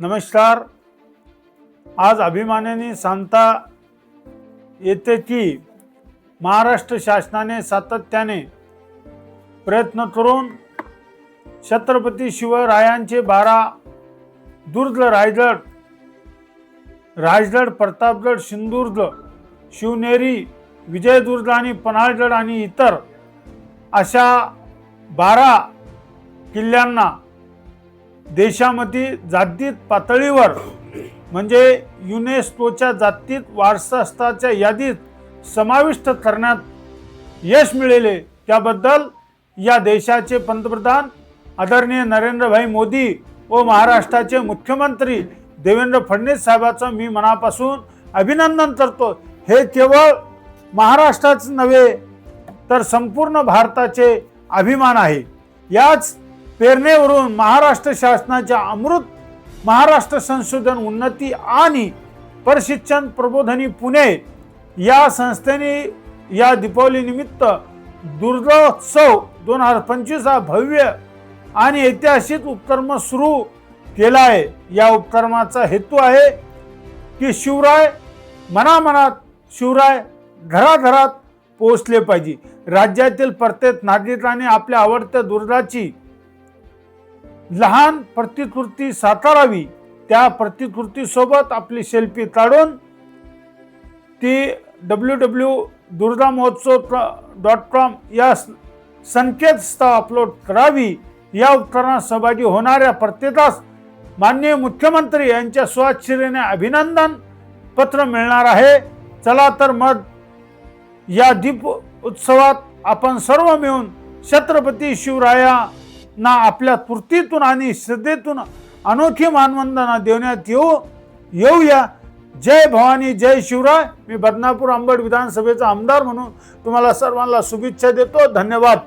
नमस्कार. आज अभिमानाने सांगता येते की महाराष्ट्र शासनाने सातत्याने प्रयत्न करून छत्रपती शिवरायांचे बारा दुर्ग रायगड राजगड प्रतापगड सिंधुदुर्ग शिवनेरी विजयदुर्ग आणि पन्हाळगड आणि इतर अशा बारा किल्ल्यांना देशामध्ये जागतिक पातळीवर म्हणजे युनेस्कोच्या जातीत वारसास्थाच्या यादीत समाविष्ट करण्यात यश मिळेले. त्याबद्दल या देशाचे पंतप्रधान आदरणीय नरेंद्रभाई मोदी व महाराष्ट्राचे मुख्यमंत्री देवेंद्र फडणवीस साहेबाचं मी मनापासून अभिनंदन करतो. हे केवळ महाराष्ट्राच नव्हे तर संपूर्ण भारताचे अभिमान आहे. याच पेरणेवरून महाराष्ट्र शासनाच्या अमृत महाराष्ट्र संशोधन उन्नती आणि प्रशिक्षण प्रबोधनी पुणे या संस्थेने या दीपावलीनिमित्त दुर्गोत्सव दोन हजार पंचवीस हा भव्य आणि ऐतिहासिक उपक्रम सुरू केला आहे. या उपक्रमाचा हेतू आहे की शिवराय मनामनात शिवराय घराघरात पोहोचले पाहिजे. राज्यातील प्रत्येक नागरिकाने आपल्या आवडत्या दुर्गाची लहान प्रतिकृती साकारावी त्या प्रतिकृतीसोबत आपली सेल्फी काढून ती डब्ल्यू डब्ल्यू दुर्गा महोत्सव डॉट कॉम या संकेतस्थळ अपलोड करावी. या उपकरणात सहभागी होणाऱ्या प्रत्येकास माननीय मुख्यमंत्री यांच्या स्वाक्षरीने अभिनंदन पत्र मिळणार आहे. चला तर मग या दीप उत्सवात आपण सर्व मिळून छत्रपती शिवराया ना आपल्या तृतीतून आणि श्रद्धेतून अनोखी मानवंदना देण्यात येऊ येऊया. जय भवानी जय शिवराय. मी बदनापूर अंबड विधानसभेचा आमदार म्हणून तुम्हाला सर्वांना शुभेच्छा देतो. धन्यवाद.